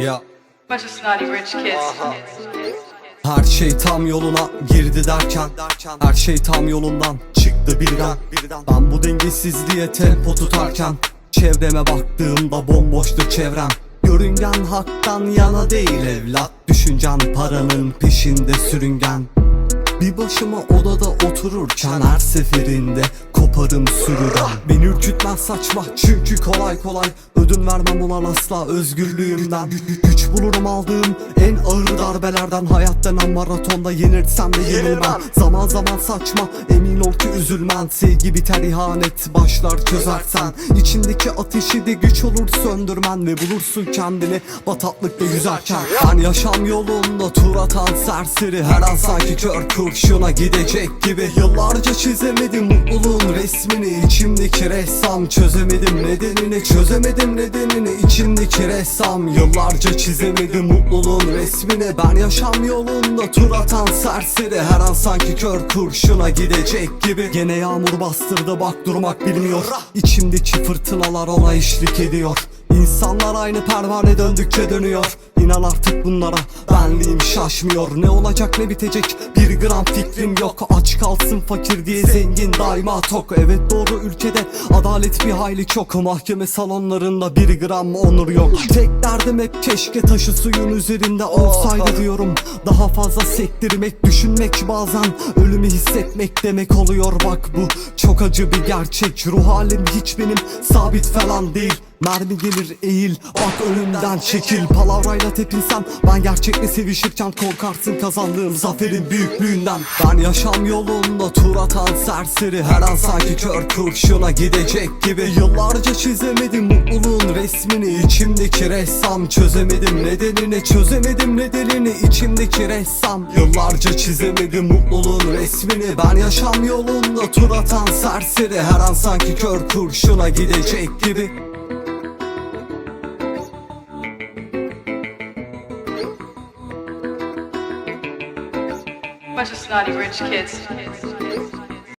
Ya. Bunch of snotty rich kids. her şey tam yoluna girdi derken Her şey tam yolundan çıktı birden. Ben bu dengesizliğe tempo tutarken Çevreme baktığımda bomboştu çevrem. Görüngen haktan yana değil evlat Düşüncen paranın peşinde sürüngen. Bir başıma odada otururken her seferinde koparım sürüden Beni ürkütmez saçma çünkü kolay kolay ödün vermem ulan asla özgürlüğümden. Gü- gü- Güç bulurum aldığım en ağır darbelerden. Hayat denen maratonda yenilsem de yenilmem. Zaman zaman saçma emin ol ki üzülmen. Sevgi biter ihanet başlar çözersen. İçindeki ateşi de güç olur söndürmen Ve bulursun kendini bataklıkta yüzerken. Ben yaşam yolunda tur atan serseri Her an sanki kör kurşuna gidecek gibi. Yıllarca çizemedim mutluluğun resmini İçimdeki ressam. Çözemedim nedenini Çözemedim nedenini. İçimdeki ressam Yıllarca çizemedim mutluluğun resmini Ben yaşam yolunda tur atan serseri. Her an sanki kör kurşuna gidecek gibi. Gene yağmur bastırdı bak durmak bilmiyor. İçimdeki fırtınalar ona eşlik ediyor İnsanlar aynı pervane döndükçe dönüyor. İnan artık bunlara benliğim şaşmıyor. Ne olacak ne bitecek? Bir gram fikrim yok. Aç kalsın fakir diye zengin daima tok. Evet doğru ülkede adalet bir hayli çok. Mahkeme salonlarında bir gram onur yok. Tek derdim hep keşke taşı suyun üzerinde olsaydı diyorum. Daha fazla sektirmek düşünmek bazen Ölümü hissetmek demek oluyor. Bak bu Çok acı bir gerçek. Ruh halim hiç benim sabit falan değil. Mermi gelir eğil. Bak önümden çekil. Palavrayla tepinsem ben gerçekle sevişirken Korkarsın kazandığım zaferin büyüklüğünden. Ben yaşam yolunda tur atan serseri Her an sanki kör kurşuna gidecek gibi. Yıllarca çizemedim mutluluğun resmini İçimdeki ressam. Çözemedim nedenini Çözemedim nedenini içimdeki ressam. Yıllarca çizemedim mutluluğun resmini Ben yaşam yolunda tur atan serseri Her an sanki kör kurşuna gidecek gibi bunch of snotty rich kids.